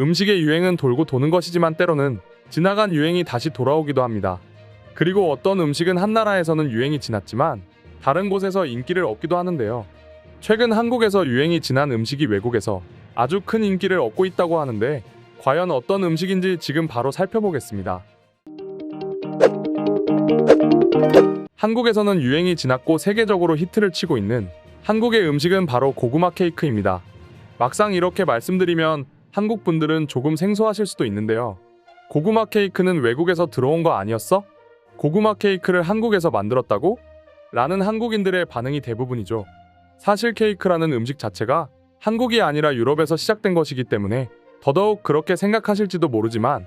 음식의 유행은 돌고 도는 것이지만 때로는 지나간 유행이 다시 돌아오기도 합니다. 그리고 어떤 음식은 한 나라에서는 유행이 지났지만 다른 곳에서 인기를 얻기도 하는데요. 최근 한국에서 유행이 지난 음식이 외국에서 아주 큰 인기를 얻고 있다고 하는데 과연 어떤 음식인지 지금 바로 살펴보겠습니다. 한국에서는 유행이 지났고 세계적으로 히트를 치고 있는 한국의 음식은 바로 고구마 케이크입니다. 막상 이렇게 말씀드리면 한국 분들은 조금 생소하실 수도 있는데요. 고구마 케이크는 외국에서 들어온 거 아니었어? 고구마 케이크를 한국에서 만들었다고? 라는 한국인들의 반응이 대부분이죠. 사실 케이크라는 음식 자체가 한국이 아니라 유럽에서 시작된 것이기 때문에 더더욱 그렇게 생각하실지도 모르지만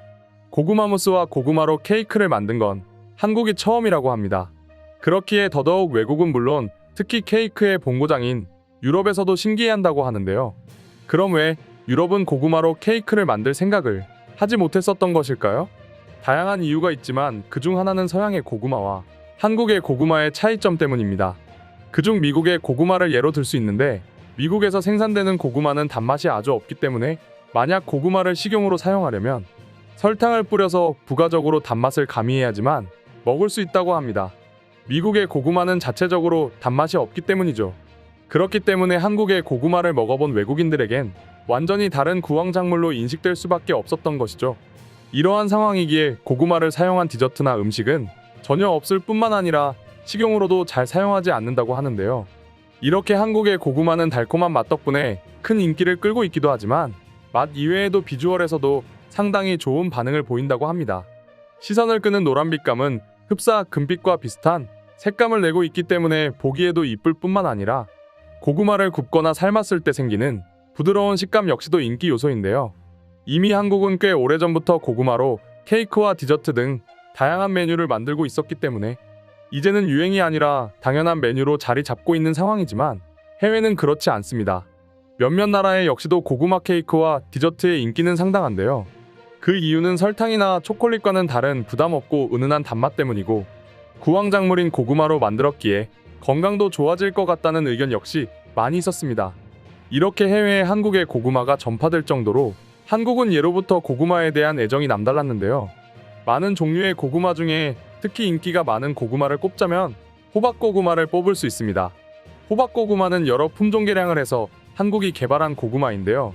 고구마 무스와 고구마로 케이크를 만든 건 한국이 처음이라고 합니다. 그렇기에 더더욱 외국은 물론 특히 케이크의 본고장인 유럽에서도 신기해한다고 하는데요. 그럼 왜 유럽은 고구마로 케이크를 만들 생각을 하지 못했었던 것일까요? 다양한 이유가 있지만 그중 하나는 서양의 고구마와 한국의 고구마의 차이점 때문입니다. 그중 미국의 고구마를 예로 들 수 있는데 미국에서 생산되는 고구마는 단맛이 아주 없기 때문에 만약 고구마를 식용으로 사용하려면 설탕을 뿌려서 부가적으로 단맛을 가미해야지만 먹을 수 있다고 합니다. 미국의 고구마는 자체적으로 단맛이 없기 때문이죠. 그렇기 때문에 한국의 고구마를 먹어본 외국인들에겐 완전히 다른 구황작물로 인식될 수밖에 없었던 것이죠. 이러한 상황이기에 고구마를 사용한 디저트나 음식은 전혀 없을 뿐만 아니라 식용으로도 잘 사용하지 않는다고 하는데요. 이렇게 한국의 고구마는 달콤한 맛 덕분에 큰 인기를 끌고 있기도 하지만 맛 이외에도 비주얼에서도 상당히 좋은 반응을 보인다고 합니다. 시선을 끄는 노란빛감은 흡사 금빛과 비슷한 색감을 내고 있기 때문에 보기에도 이쁠 뿐만 아니라 고구마를 굽거나 삶았을 때 생기는 부드러운 식감 역시도 인기 요소인데요. 이미 한국은 꽤 오래전부터 고구마로 케이크와 디저트 등 다양한 메뉴를 만들고 있었기 때문에 이제는 유행이 아니라 당연한 메뉴로 자리 잡고 있는 상황이지만 해외는 그렇지 않습니다. 몇몇 나라의 역시도 고구마 케이크와 디저트의 인기는 상당한데요. 그 이유는 설탕이나 초콜릿과는 다른 부담 없고 은은한 단맛 때문이고 구황작물인 고구마로 만들었기에 건강도 좋아질 것 같다는 의견 역시 많이 있었습니다. 이렇게 해외에 한국의 고구마가 전파될 정도로 한국은 예로부터 고구마에 대한 애정이 남달랐는데요. 많은 종류의 고구마 중에 특히 인기가 많은 고구마를 꼽자면 호박고구마를 뽑을 수 있습니다. 호박고구마는 여러 품종 개량을 해서 한국이 개발한 고구마인데요.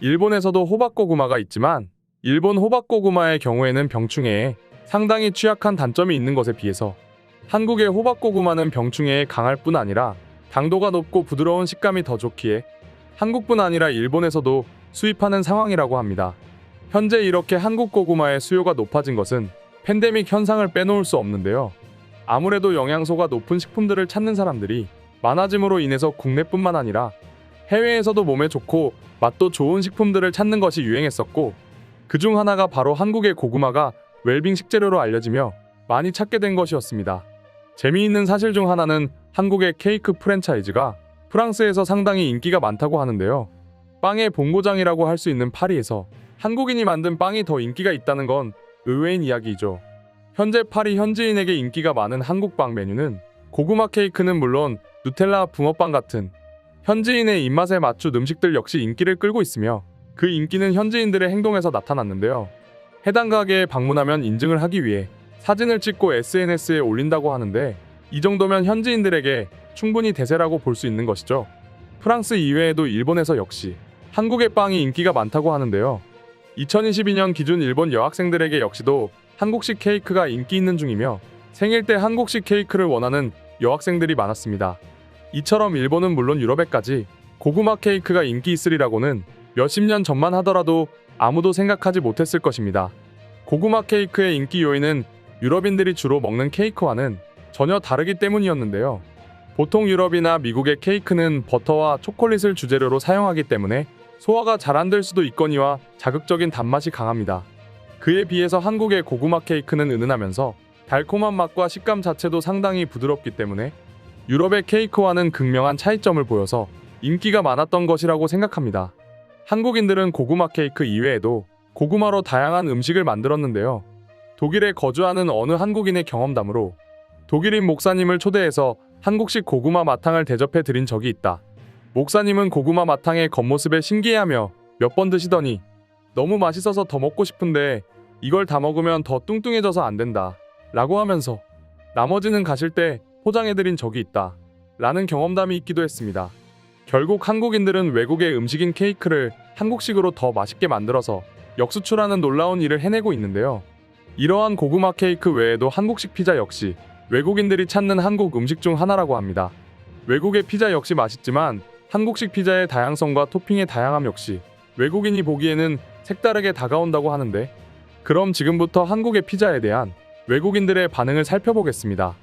일본에서도 호박고구마가 있지만 일본 호박고구마의 경우에는 병충해에 상당히 취약한 단점이 있는 것에 비해서 한국의 호박고구마는 병충해에 강할 뿐 아니라 당도가 높고 부드러운 식감이 더 좋기에 한국뿐 아니라 일본에서도 수입하는 상황이라고 합니다. 현재 이렇게 한국 고구마의 수요가 높아진 것은 팬데믹 현상을 빼놓을 수 없는데요. 아무래도 영양소가 높은 식품들을 찾는 사람들이 많아짐으로 인해서 국내뿐만 아니라 해외에서도 몸에 좋고 맛도 좋은 식품들을 찾는 것이 유행했었고 그 중 하나가 바로 한국의 고구마가 웰빙 식재료로 알려지며 많이 찾게 된 것이었습니다. 재미있는 사실 중 하나는 한국의 케이크 프랜차이즈가 프랑스에서 상당히 인기가 많다고 하는데요. 빵의 본고장이라고 할 수 있는 파리에서 한국인이 만든 빵이 더 인기가 있다는 건 의외인 이야기이죠. 현재 파리 현지인에게 인기가 많은 한국빵 메뉴는 고구마 케이크는 물론 누텔라 붕어빵 같은 현지인의 입맛에 맞춘 음식들 역시 인기를 끌고 있으며 그 인기는 현지인들의 행동에서 나타났는데요. 해당 가게에 방문하면 인증을 하기 위해 사진을 찍고 SNS에 올린다고 하는데 이 정도면 현지인들에게 충분히 대세라고 볼 수 있는 것이죠. 프랑스 이외에도 일본에서 역시 한국의 빵이 인기가 많다고 하는데요. 2022년 기준 일본 여학생들에게 역시도 한국식 케이크가 인기 있는 중이며 생일 때 한국식 케이크를 원하는 여학생들이 많았습니다. 이처럼 일본은 물론 유럽에까지 고구마 케이크가 인기 있으리라고는 몇십 년 전만 하더라도 아무도 생각하지 못했을 것입니다. 고구마 케이크의 인기 요인은 유럽인들이 주로 먹는 케이크와는 전혀 다르기 때문이었는데요. 보통 유럽이나 미국의 케이크는 버터와 초콜릿을 주재료로 사용하기 때문에 소화가 잘 안 될 수도 있거니와 자극적인 단맛이 강합니다. 그에 비해서 한국의 고구마 케이크는 은은하면서 달콤한 맛과 식감 자체도 상당히 부드럽기 때문에 유럽의 케이크와는 극명한 차이점을 보여서 인기가 많았던 것이라고 생각합니다. 한국인들은 고구마 케이크 이외에도 고구마로 다양한 음식을 만들었는데요. 독일에 거주하는 어느 한국인의 경험담으로 독일인 목사님을 초대해서 한국식 고구마 마탕을 대접해 드린 적이 있다. 목사님은 고구마 마탕의 겉모습에 신기해하며 몇 번 드시더니 너무 맛있어서 더 먹고 싶은데 이걸 다 먹으면 더 뚱뚱해져서 안 된다. 라고 하면서 나머지는 가실 때 포장해드린 적이 있다. 라는 경험담이 있기도 했습니다. 결국 한국인들은 외국의 음식인 케이크를 한국식으로 더 맛있게 만들어서 역수출하는 놀라운 일을 해내고 있는데요. 이러한 고구마 케이크 외에도 한국식 피자 역시 외국인들이 찾는 한국 음식 중 하나라고 합니다. 외국의 피자 역시 맛있지만 한국식 피자의 다양성과 토핑의 다양함 역시 외국인이 보기에는 색다르게 다가온다고 하는데 그럼 지금부터 한국의 피자에 대한 외국인들의 반응을 살펴보겠습니다.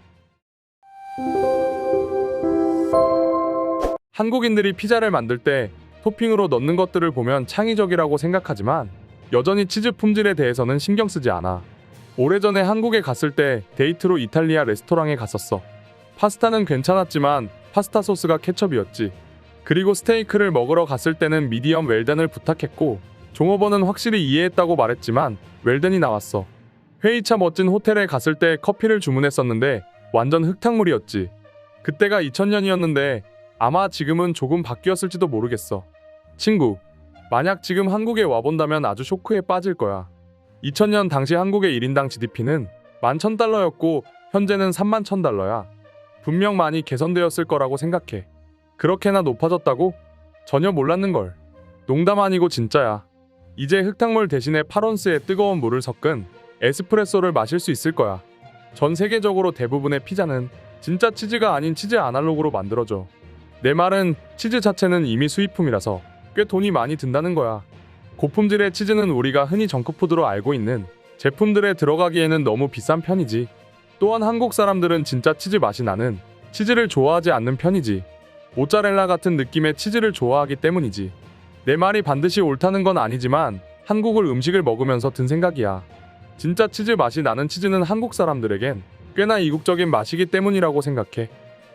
한국인들이 피자를 만들 때 토핑으로 넣는 것들을 보면 창의적이라고 생각하지만 여전히 치즈 품질에 대해서는 신경 쓰지 않아. 오래전에 한국에 갔을 때 데이트로 이탈리아 레스토랑에 갔었어. 파스타는 괜찮았지만 파스타 소스가 케첩이었지. 그리고 스테이크를 먹으러 갔을 때는 미디엄 웰던을 부탁했고 종업원은 확실히 이해했다고 말했지만 웰던이 나왔어. 회의차 멋진 호텔에 갔을 때 커피를 주문했었는데 완전 흙탕물이었지. 그때가 2000년이었는데 아마 지금은 조금 바뀌었을지도 모르겠어. 친구, 만약 지금 한국에 와본다면 아주 쇼크에 빠질 거야. 2000년 당시 한국의 1인당 GDP는 11,000달러였고 현재는 31,000달러야. 분명 많이 개선되었을 거라고 생각해. 그렇게나 높아졌다고? 전혀 몰랐는 걸. 농담 아니고 진짜야. 이제 흙탕물 대신에 8온스의 뜨거운 물을 섞은 에스프레소를 마실 수 있을 거야. 전 세계적으로 대부분의 피자는 진짜 치즈가 아닌 치즈 아날로그로 만들어져. 내 말은 치즈 자체는 이미 수입품이라서 꽤 돈이 많이 든다는 거야. 고품질의 치즈는 우리가 흔히 정크푸드로 알고 있는 제품들에 들어가기에는 너무 비싼 편이지. 또한 한국 사람들은 진짜 치즈 맛이 나는 치즈를 좋아하지 않는 편이지. 모짜렐라 같은 느낌의 치즈를 좋아하기 때문이지. 내 말이 반드시 옳다는 건 아니지만 한국을 음식을 먹으면서 든 생각이야. 진짜 치즈 맛이 나는 치즈는 한국 사람들에겐 꽤나 이국적인 맛이기 때문이라고 생각해.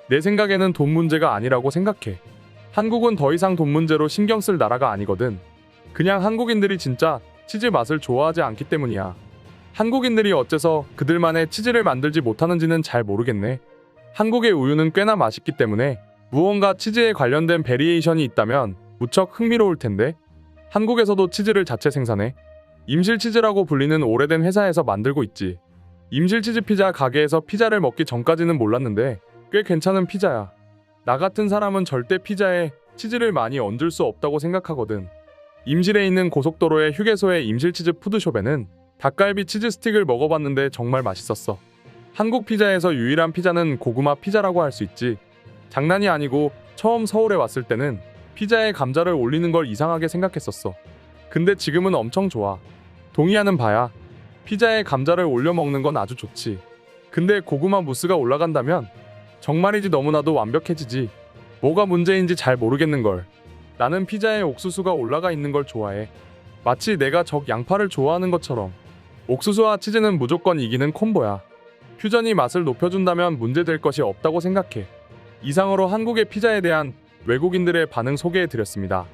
내 생각에는 돈 문제가 아니라고 생각해. 한국은 더 이상 돈 문제로 신경 쓸 나라가 아니거든. 그냥 한국인들이 진짜 치즈 맛을 좋아하지 않기 때문이야. 한국인들이 어째서 그들만의 치즈를 만들지 못하는지는 잘 모르겠네. 한국의 우유는 꽤나 맛있기 때문에 무언가 치즈에 관련된 베리에이션이 있다면 무척 흥미로울 텐데. 한국에서도 치즈를 자체 생산해. 임실 치즈라고 불리는 오래된 회사에서 만들고 있지. 임실 치즈 피자 가게에서 피자를 먹기 전까지는 몰랐는데 꽤 괜찮은 피자야. 나 같은 사람은 절대 피자에 치즈를 많이 얹을 수 없다고 생각하거든. 임실에 있는 고속도로의 휴게소의 임실치즈 푸드숍에는 닭갈비 치즈 스틱을 먹어봤는데 정말 맛있었어. 한국 피자에서 유일한 피자는 고구마 피자라고 할 수 있지. 장난이 아니고 처음 서울에 왔을 때는 피자에 감자를 올리는 걸 이상하게 생각했었어. 근데 지금은 엄청 좋아. 동의하는 바야. 피자에 감자를 올려 먹는 건 아주 좋지. 근데 고구마 무스가 올라간다면 정말이지 너무나도 완벽해지지. 뭐가 문제인지 잘 모르겠는 걸. 나는 피자에 옥수수가 올라가 있는 걸 좋아해. 마치 내가 적 양파를 좋아하는 것처럼. 옥수수와 치즈는 무조건 이기는 콤보야. 퓨전이 맛을 높여준다면 문제될 것이 없다고 생각해. 이상으로 한국의 피자에 대한 외국인들의 반응 소개해 드렸습니다.